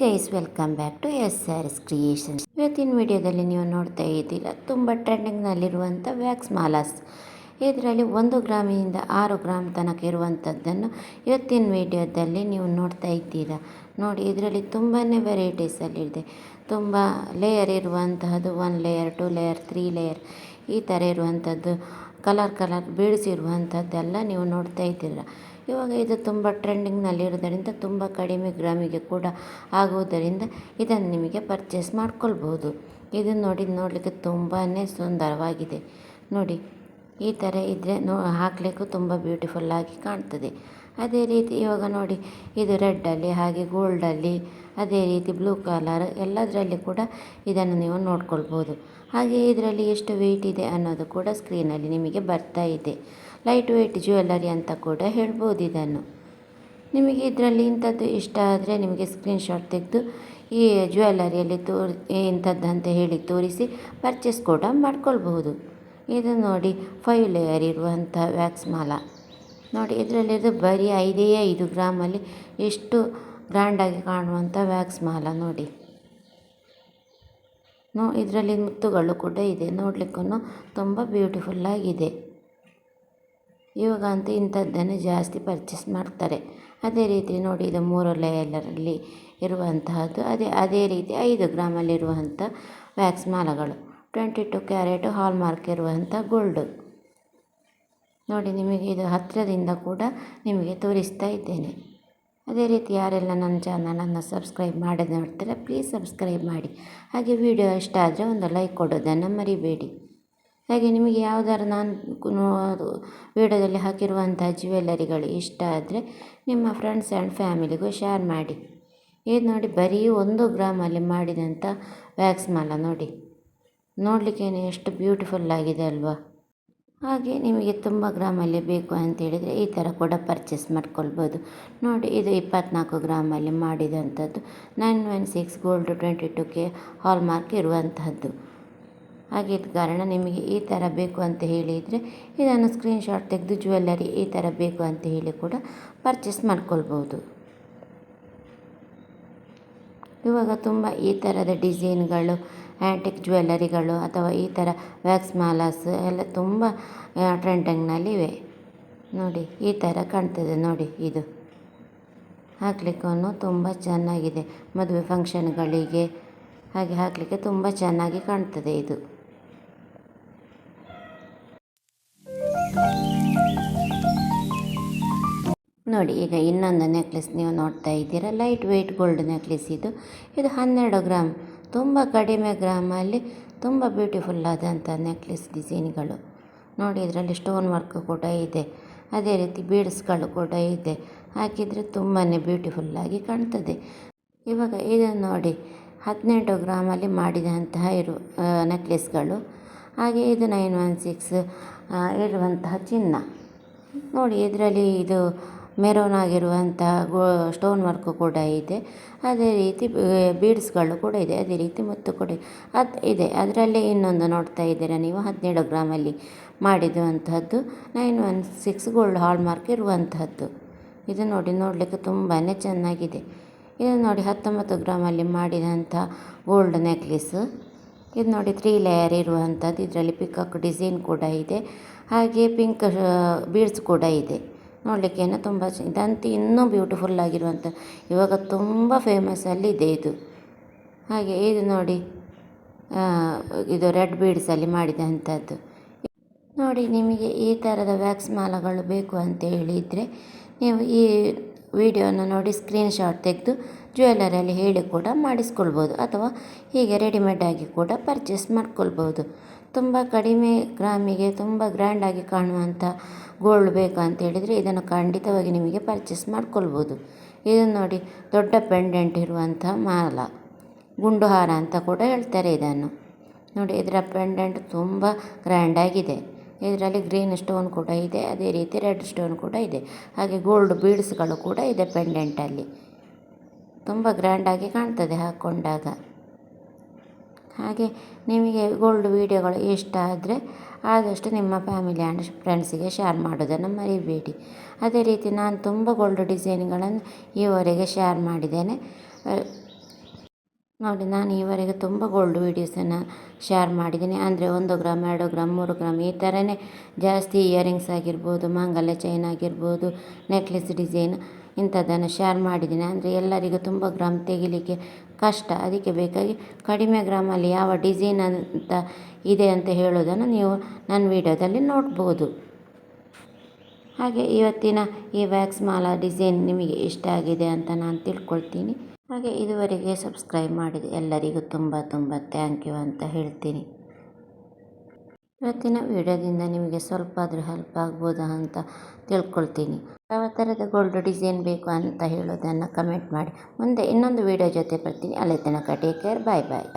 Guys welcome back to S S creations ಇವತ್ತಿನ ವಿಡಿಯೋದಲ್ಲಿ ನೀವು ನೋಡ್ತಾ ಇದ್ದೀರಾ, ತುಂಬ ಟ್ರೆಂಡಿಂಗ್ನಲ್ಲಿರುವಂಥ ವ್ಯಾಕ್ಸ್ ಮಾಲಾಸ್ ಇದರಲ್ಲಿ ಒಂದು ಗ್ರಾಮಿನಿಂದ ಆರು ಗ್ರಾಮ್ ತನಕ ಇರುವಂಥದ್ದನ್ನು ಇವತ್ತಿನ ವಿಡಿಯೋದಲ್ಲಿ ನೀವು ನೋಡ್ತಾ ಇದ್ದೀರಾ. ನೋಡಿ, ಇದರಲ್ಲಿ ತುಂಬಾ ವೆರೈಟೀಸಲ್ಲಿದೆ ತುಂಬ ಲೇಯರ್ ಇರುವಂತಹದ್ದು one layer two layer three layer ಈ ಥರ ಇರುವಂಥದ್ದು ಕಲರ್ ಕಲರ್ ಬೀಳಿಸಿರುವಂಥದ್ದೆಲ್ಲ ನೀವು ನೋಡ್ತಾ ಇದ್ದೀರ. ಇವಾಗ ಇದು ತುಂಬ ಟ್ರೆಂಡಿಂಗ್ನಲ್ಲಿರೋದರಿಂದ ತುಂಬ ಕಡಿಮೆ ಗ್ರಾಮಿಗೆ ಕೂಡ ಆಗುವುದರಿಂದ ಇದನ್ನು ನಿಮಗೆ ಪರ್ಚೇಸ್ ಮಾಡ್ಕೊಳ್ಬೋದು. ಇದನ್ನು ನೋಡಿ ನೋಡಲಿಕ್ಕೆ ತುಂಬಾ ಸುಂದರವಾಗಿದೆ. ನೋಡಿ, ಈ ಥರ ಇದ್ದರೆ ನೋ ಹಾಕಲಿಕ್ಕೂ ತುಂಬ ಬ್ಯೂಟಿಫುಲ್ಲಾಗಿ ಕಾಣ್ತದೆ. ಅದೇ ರೀತಿ ಇವಾಗ ನೋಡಿ, ಇದು ರೆಡ್ಡಲ್ಲಿ ಹಾಗೆ ಗೋಲ್ಡಲ್ಲಿ ಅದೇ ರೀತಿ ಬ್ಲೂ ಕಲರ್ ಎಲ್ಲದರಲ್ಲಿ ಕೂಡ ಇದನ್ನು ನೀವು ನೋಡ್ಕೊಳ್ಬೋದು. ಹಾಗೆ ಇದರಲ್ಲಿ ಎಷ್ಟು ವೆಯ್ಟ್ ಇದೆ ಅನ್ನೋದು ಕೂಡ ಸ್ಕ್ರೀನಲ್ಲಿ ನಿಮಗೆ ಬರ್ತಾ ಇದೆ. ಲೈಟ್ ವೆಯ್ಟ್ ಜ್ಯುವೆಲ್ಲರಿ ಅಂತ ಕೂಡ ಹೇಳ್ಬೋದು ಇದನ್ನು. ನಿಮಗೆ ಇದರಲ್ಲಿ ಇಂಥದ್ದು ಇಷ್ಟ ಆದರೆ ನಿಮಗೆ ಸ್ಕ್ರೀನ್ಶಾಟ್ ತೆಗೆದು ಈ ಜ್ಯುವೆಲ್ಲರಿಯಲ್ಲಿ ತೋರಿ ಇಂಥದ್ದು ಅಂತ ಹೇಳಿ ತೋರಿಸಿ ಪರ್ಚೇಸ್ ಕೂಡ ಮಾಡ್ಕೊಳ್ಬಹುದು. ಇದು ನೋಡಿ ಫೈವ್ ಲೇಯರ್ ಇರುವಂಥ ವ್ಯಾಕ್ಸ್ ಮಾಲ. ನೋಡಿ ಇದರಲ್ಲಿರೋದು ಬರೀ ಐದೇ ಐದು ಗ್ರಾಮಲ್ಲಿ ಎಷ್ಟು ಗ್ರ್ಯಾಂಡಾಗಿ ಕಾಣುವಂಥ ವ್ಯಾಕ್ಸ್ ಮಾಲ ನೋಡಿ. ನೋ, ಇದರಲ್ಲಿ ಮುತ್ತುಗಳು ಕೂಡ ಇದೆ. ನೋಡಲಿಕ್ಕೂ ತುಂಬ ಬ್ಯೂಟಿಫುಲ್ಲಾಗಿದೆ ಇವಾಗಂತೂ ಇಂಥದ್ದನ್ನು ಜಾಸ್ತಿ ಪರ್ಚೇಸ್ ಮಾಡ್ತಾರೆ. ಅದೇ ರೀತಿ ನೋಡಿ, ಇದು ಮೂರು ಲೇಯರಲ್ಲಿ ಇರುವಂತಹದ್ದು. ಅದೇ ಅದೇ ರೀತಿ ಐದು ಗ್ರಾಮಲ್ಲಿರುವಂಥ ವ್ಯಾಕ್ಸ್ ಮಾಲಗಳು. ಟ್ವೆಂಟಿ ಟು ಕ್ಯಾರೆಟು, ಹಾಲ್ಮಾರ್ಕ್ ಇರುವಂಥ ಗೋಲ್ಡು. ನೋಡಿ ನಿಮಗೆ ಇದು ಹತ್ತಿರದಿಂದ ಕೂಡ ನಿಮಗೆ ತೋರಿಸ್ತಾ ಇದ್ದೇನೆ. ಅದೇ ರೀತಿ ಯಾರೆಲ್ಲ ನನ್ನ ಚಾನಲನ್ನು ಸಬ್ಸ್ಕ್ರೈಬ್ ಮಾಡದೆ ನೋಡ್ತಾರೆ ಪ್ಲೀಸ್ ಸಬ್ಸ್ಕ್ರೈಬ್ ಮಾಡಿ. ಹಾಗೆ ವಿಡಿಯೋ ಇಷ್ಟ ಆದರೆ ಒಂದು ಲೈಕ್ ಕೊಡೋದನ್ನು ಮರಿಬೇಡಿ. ಹಾಗೆ ನಿಮಗೆ ಯಾವ್ದಾದ್ರು ನಾನು ವಿಡಿಯೋದಲ್ಲಿ ಹಾಕಿರುವಂಥ ಜ್ಯುವೆಲ್ಲರಿಗಳು ಇಷ್ಟ ಆದರೆ ನಿಮ್ಮ ಫ್ರೆಂಡ್ಸ್ ಆ್ಯಂಡ್ ಫ್ಯಾಮಿಲಿಗೂ ಶೇರ್ ಮಾಡಿ. ಇದು ನೋಡಿ ಬರೀ ಒಂದು ಗ್ರಾಮಲ್ಲಿ ಮಾಡಿದಂಥ ವ್ಯಾಕ್ಸ್ ಮಾಲ ನೋಡಿ. ನೋಡಲಿಕ್ಕೇನೆ ಎಷ್ಟು ಬ್ಯೂಟಿಫುಲ್ ಆಗಿದೆ ಅಲ್ವಾ. ಹಾಗೆ ನಿಮಗೆ ತುಂಬ ಗ್ರಾಮಲ್ಲಿ ಬೇಕು ಅಂತ ಹೇಳಿದರೆ ಈ ಥರ ಕೂಡ ಪರ್ಚೇಸ್ ಮಾಡ್ಕೊಳ್ಬೋದು. ನೋಡಿ, ಇದು ಇಪ್ಪತ್ನಾಲ್ಕು ಗ್ರಾಮಲ್ಲಿ ಮಾಡಿದಂಥದ್ದು. Nine one six gold twenty two K hallmark ಇರುವಂತಹದ್ದು ಹಾಗಿದ್ದ ಕಾರಣ ನಿಮಗೆ ಈ ಥರ ಬೇಕು ಅಂತ ಹೇಳಿದರೆ ಇದನ್ನು ಸ್ಕ್ರೀನ್ಶಾಟ್ ತೆಗೆದು ಜ್ಯುವೆಲ್ಲರಿ ಈ ಥರ ಬೇಕು ಅಂತ ಹೇಳಿ ಕೂಡ ಪರ್ಚೇಸ್ ಮಾಡ್ಕೊಳ್ಬೋದು. ಇವಾಗ ತುಂಬ ಈ ಥರದ ಡಿಸೈನ್ಗಳು ಆ್ಯಂಟಿಕ್ ಜ್ಯುವೆಲ್ಲರಿಗಳು ಅಥವಾ ಈ ಥರ ವ್ಯಾಕ್ಸ್ ಮಾಲಾಸ್ ಎಲ್ಲ ತುಂಬ ಟ್ರೆಂಡಿಂಗ್ನಲ್ಲಿವೆ ನೋಡಿ, ಈ ಥರ ಕಾಣ್ತದೆ. ನೋಡಿ, ಇದು. ಹಾಕ್ಲಿಕ್ಕೂ ತುಂಬ ಚೆನ್ನಾಗಿದೆ. ಮದುವೆ ಫಂಕ್ಷನ್ಗಳಿಗೆ ಹಾಗೆ ಹಾಕಲಿಕ್ಕೆ ತುಂಬ ಚೆನ್ನಾಗಿ ಕಾಣ್ತದೆ ಇದು. ನೋಡಿ, ಈಗ ಇನ್ನೊಂದು ನೆಕ್ಲೆಸ್ ನೀವು ನೋಡ್ತಾ ಇದ್ದೀರಾ. ಲೈಟ್ ವೆಯ್ಟ್ ಗೋಲ್ಡ್ ನೆಕ್ಲೆಸ್ ಇದು. ಇದು ಹನ್ನೆರಡು ಗ್ರಾಮ್ ತುಂಬ ಕಡಿಮೆ ಗ್ರಾಮಲ್ಲಿ ತುಂಬ ಬ್ಯೂಟಿಫುಲ್ ಆದಂಥ ನೆಕ್ಲೆಸ್ ಡಿಸೈನ್ಗಳು ನೋಡಿ, ಇದರಲ್ಲಿ ಸ್ಟೋನ್ ವರ್ಕ್ ಕೂಡ ಇದೆ. ಅದೇ ರೀತಿ ಬೀಡ್ಸ್ಗಳು ಕೂಡ ಇದೆ. ಹಾಕಿದರೆ ತುಂಬಾ ಬ್ಯೂಟಿಫುಲ್ಲಾಗಿ ಕಾಣ್ತದೆ. ಇವಾಗ ಇದನ್ನು ನೋಡಿ, ಹದಿನೆಂಟು ಗ್ರಾಮಲ್ಲಿ ಮಾಡಿದಂತಹ ಇರು ನೆಕ್ಲೆಸ್ಗಳು ಹಾಗೆ ಇದು ನೈನ್ ಒನ್ ಸಿಕ್ಸ್ ಇರುವಂತಹ ಚಿನ್ನ. ನೋಡಿ, ಇದರಲ್ಲಿ ಇದು ಮೆರೋನ್ ಆಗಿರುವಂತಹ ಗೋ ಸ್ಟೋನ್ ವರ್ಕು ಕೂಡ ಇದೆ. ಅದೇ ರೀತಿ ಬೀಡ್ಸ್ಗಳು ಕೂಡ ಇದೆ. ಅದೇ ರೀತಿ ಮುತ್ತು ಕೂಡ ಅದು ಇದೆ. ಅದರಲ್ಲೇ ಇನ್ನೊಂದು ನೋಡ್ತಾ ಇದ್ದೀರಾ ನೀವು? ಹದಿನೇಳು ಗ್ರಾಮಲ್ಲಿ ಮಾಡಿರುವಂಥದ್ದು. Nine one six gold hallmark ಇರುವಂತಹದ್ದು ಇದು ನೋಡಿ ನೋಡಲಿಕ್ಕೆ ತುಂಬಾ ಚೆನ್ನಾಗಿದೆ. ಇದು ನೋಡಿ ಹತ್ತೊಂಬತ್ತು ಗ್ರಾಮಲ್ಲಿ ಮಾಡಿದಂಥ ಗೋಲ್ಡ್ ನೆಕ್ಲೆಸ್ ಇದು ನೋಡಿ ತ್ರೀ ಲೇಯರ್ ಇರುವಂಥದ್ದು. ಇದರಲ್ಲಿ ಪಿಕಾಕ್ ಡಿಸೈನ್ ಕೂಡ ಇದೆ. ಹಾಗೆ ಪಿಂಕ್ ಬೀಡ್ಸ್ ಕೂಡ ಇದೆ. ನೋಡಲಿಕ್ಕೇನು ತುಂಬ ಇದಂತೂ ಇನ್ನೂ ಬ್ಯೂಟಿಫುಲ್ ಆಗಿರುವಂಥ, ಇವಾಗ ತುಂಬ ಫೇಮಸ್ಸಲ್ಲಿದೆ ಇದು ಹಾಗೆ ಇದು ನೋಡಿ ಇದು ರೆಡ್ ಬೀಡ್ಸಲ್ಲಿ ಮಾಡಿದಂಥದ್ದು ನೋಡಿ, ನಿಮಗೆ ಈ ಥರದ ವ್ಯಾಕ್ಸ್ ಮಾಲಗಳು ಬೇಕು ಅಂತ ಹೇಳಿದರೆ, ನೀವು ಈ ವಿಡಿಯೋನ ನೋಡಿ ಸ್ಕ್ರೀನ್ಶಾಟ್ ತೆಗೆದು ಜ್ಯುವೆಲ್ಲರಿಯಲ್ಲಿ ಹೇಳಿ ಕೂಡ ಮಾಡಿಸ್ಕೊಳ್ಬೋದು, ಅಥವಾ ಹೀಗೆ ರೆಡಿಮೇಡಾಗಿ ಕೂಡ ಪರ್ಚೇಸ್ ಮಾಡ್ಕೊಳ್ಬೋದು. ತುಂಬ ಕಡಿಮೆ ಗ್ರಾಮಿಗೆ ತುಂಬ ಗ್ರ್ಯಾಂಡಾಗಿ ಕಾಣುವಂಥ ಗೋಲ್ಡ್ ಬೇಕು ಅಂತ ಹೇಳಿದರೆ ಇದನ್ನು ಖಂಡಿತವಾಗಿ ನಿಮಗೆ ಪರ್ಚೇಸ್ ಮಾಡ್ಕೊಳ್ಬೋದು. ಇದನ್ನು ನೋಡಿ ದೊಡ್ಡ ಪೆಂಡೆಂಟ್ ಇರುವಂಥ ಮಾಲ ಗುಂಡು ಹಾರ ಅಂತ ಕೂಡ ಹೇಳ್ತಾರೆ ಇದನ್ನು. ನೋಡಿ ಇದರ ಪೆಂಡೆಂಟ್ ತುಂಬ ಗ್ರ್ಯಾಂಡಾಗಿದೆ ಇದರಲ್ಲಿ ಗ್ರೀನ್ ಸ್ಟೋನ್ ಕೂಡ ಇದೆ, ಅದೇ ರೀತಿ ರೆಡ್ ಸ್ಟೋನ್ ಕೂಡ ಇದೆ. ಹಾಗೆ ಗೋಲ್ಡ್ ಬೀಡ್ಸ್ಗಳು ಕೂಡ ಇದೆ ಪೆಂಡೆಂಟಲ್ಲಿ ತುಂಬ ಗ್ರ್ಯಾಂಡಾಗಿ ಕಾಣ್ತದೆ ಹಾಕ್ಕೊಂಡಾಗ ಹಾಗೆ ನಿಮಗೆ ಗೋಲ್ಡ್ ವೀಡಿಯೋಗಳು ಇಷ್ಟ ಆದರೆ ಆದಷ್ಟು ನಿಮ್ಮ ಫ್ಯಾಮಿಲಿ ಆ್ಯಂಡ್ ಫ್ರೆಂಡ್ಸಿಗೆ ಶೇರ್ ಮಾಡೋದನ್ನು ಮರಿಬೇಡಿ. ಅದೇ ರೀತಿ ನಾನು ತುಂಬ ಗೋಲ್ಡ್ ಡಿಸೈನ್ಗಳನ್ನು ಈವರೆಗೆ ಶೇರ್ ಮಾಡಿದ್ದೇನೆ. ನೋಡಿ ನಾನು ಈವರೆಗೆ ತುಂಬ ಗೋಲ್ಡ್ ವೀಡಿಯೋಸನ್ನು ಶೇರ್ ಮಾಡಿದ್ದೀನಿ. ಅಂದರೆ ಒಂದು ಗ್ರಾಮ್ ಎರಡು ಗ್ರಾಮ್ ಮೂರು ಗ್ರಾಮ್ ಈ ಥರನೇ ಜಾಸ್ತಿ ಇಯರಿಂಗ್ಸ್ ಆಗಿರ್ಬೋದು, ಮಾಂಗಲ್ಯ ಚೈನ್ ಆಗಿರ್ಬೋದು ನೆಕ್ಲೆಸ್ ಡಿಸೈನ್ ಇಂಥದ್ದನ್ನು ಶೇರ್ ಮಾಡಿದ್ದೀನಿ. ಅಂದರೆ ಎಲ್ಲರಿಗೂ ತುಂಬ ಗ್ರಾಮ್ ತೆಗಿಲಿಕ್ಕೆ ಕಷ್ಟ. ಅದಕ್ಕೆ ಬೇಕಾಗಿ ಕಡಿಮೆ ಗ್ರಾಮಲ್ಲಿ ಯಾವ ಡಿಸೈನ್ ಅಂತ ಇದೆ ಅಂತ ಹೇಳೋದನ್ನು ನೀವು ನನ್ನ ವೀಡಿಯೋದಲ್ಲಿ ನೋಡ್ಬೋದು. ಹಾಗೆ ಇವತ್ತಿನ ಈ ವ್ಯಾಕ್ಸ್ ಮಾಲಾ ಡಿಸೈನ್ ನಿಮಗೆ ಇಷ್ಟ ಆಗಿದೆ ಅಂತ ನಾನು ತಿಳ್ಕೊಳ್ತೀನಿ. ಹಾಗೆ ಇದುವರೆಗೆ ಸಬ್ಸ್ಕ್ರೈಬ್ ಮಾಡಿದ ಎಲ್ಲರಿಗೂ ತುಂಬ ತುಂಬ ಥ್ಯಾಂಕ್ ಯು ಅಂತ ಹೇಳ್ತೀನಿ. ಇವತ್ತಿನ ವಿಡಿಯೋದಿಂದ ನಿಮಗೆ ಸ್ವಲ್ಪ ಆದರೂ ಹೆಲ್ಪ್ ಆಗ್ಬೋದಾ ಅಂತ ತಿಳ್ಕೊಳ್ತೀನಿ. ಯಾವ ಥರದ ಗೋಲ್ಡ್ ಡಿಸೈನ್ ಬೇಕು ಅಂತ ಹೇಳೋದನ್ನು ಕಮೆಂಟ್ ಮಾಡಿ. ಮುಂದೆ ಇನ್ನೊಂದು ವಿಡಿಯೋ ಜೊತೆ ಬರ್ತೀನಿ. ಅಲ್ಲೇ ತನಕ ಟೇಕ್ ಕೇರ್ ಬಾಯ್ ಬಾಯ್ ಬಾಯ್